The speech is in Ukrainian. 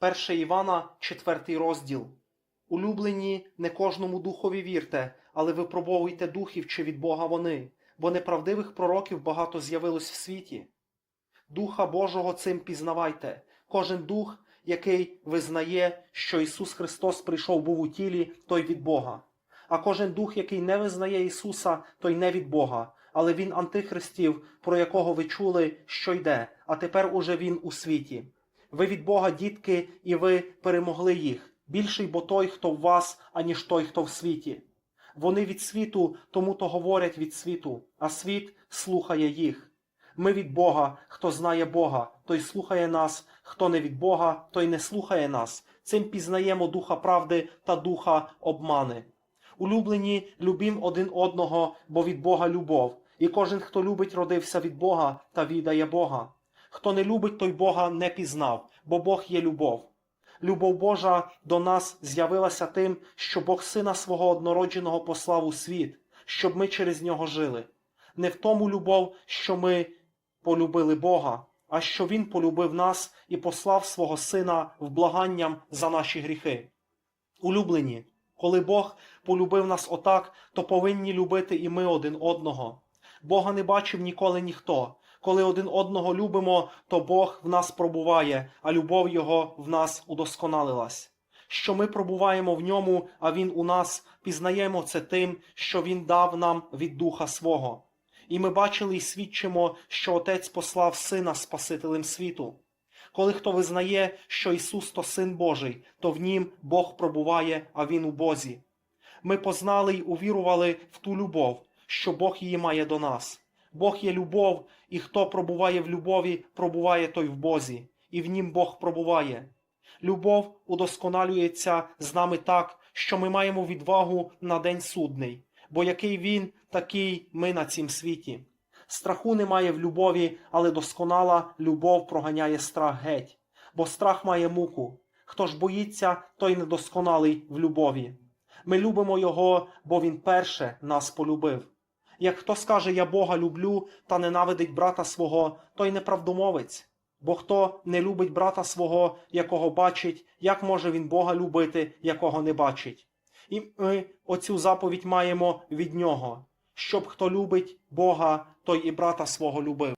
1 Івана, 4 розділ. Улюблені, не кожному духові вірте, але випробовуйте духів, чи від Бога вони, бо неправдивих пророків багато з'явилось в світі. Духа Божого цим пізнавайте. Кожен дух, який визнає, що Ісус Христос прийшов був у тілі, той від Бога. А кожен дух, який не визнає Ісуса, той не від Бога, але він антихристів, про якого ви чули, що йде, а тепер уже він у світі. Ви від Бога, дітки, і ви перемогли їх. Більший бо той, хто в вас, аніж той, хто в світі. Вони від світу, тому то говорять від світу, а світ слухає їх. Ми від Бога, хто знає Бога, той слухає нас, хто не від Бога, той не слухає нас. Цим пізнаємо духа правди та духа обмани. Улюблені, любім один одного, бо від Бога любов, і кожен, хто любить, родився від Бога та відає Бога. Хто не любить, той Бога не пізнав, бо Бог є любов. Любов Божа до нас з'явилася тим, що Бог Сина свого однородженого послав у світ, щоб ми через нього жили. Не в тому любов, що ми полюбили Бога, а що Він полюбив нас і послав свого Сина в благанням за наші гріхи. Улюблені, коли Бог полюбив нас отак, то повинні любити і ми один одного. Бога не бачив ніколи ніхто. Коли один одного любимо, то Бог в нас пробуває, а любов Його в нас удосконалилась. Що ми пробуваємо в ньому, а Він у нас, пізнаємо це тим, що Він дав нам від Духа свого. І ми бачили і свідчимо, що Отець послав Сина Спасителем світу. Коли хто визнає, що Ісус то Син Божий, то в Нім Бог пробуває, а Він у Бозі. Ми познали й увірували в ту любов, що Бог її має до нас. Бог є любов, і хто пробуває в любові, пробуває той в Бозі, і в нім Бог пробуває. Любов удосконалюється з нами так, що ми маємо відвагу на день судний, бо який він, такий ми на цім світі. Страху немає в любові, але досконала любов проганяє страх геть, бо страх має муку. Хто ж боїться, той недосконалий в любові. Ми любимо Його, бо Він перше нас полюбив. Як хто скаже Я Бога люблю та ненавидить брата свого, той неправдомовець. Бо хто не любить брата свого, якого бачить, як може він Бога любити, якого не бачить? І ми оцю заповідь маємо від нього, щоб хто любить Бога, той і брата свого любив.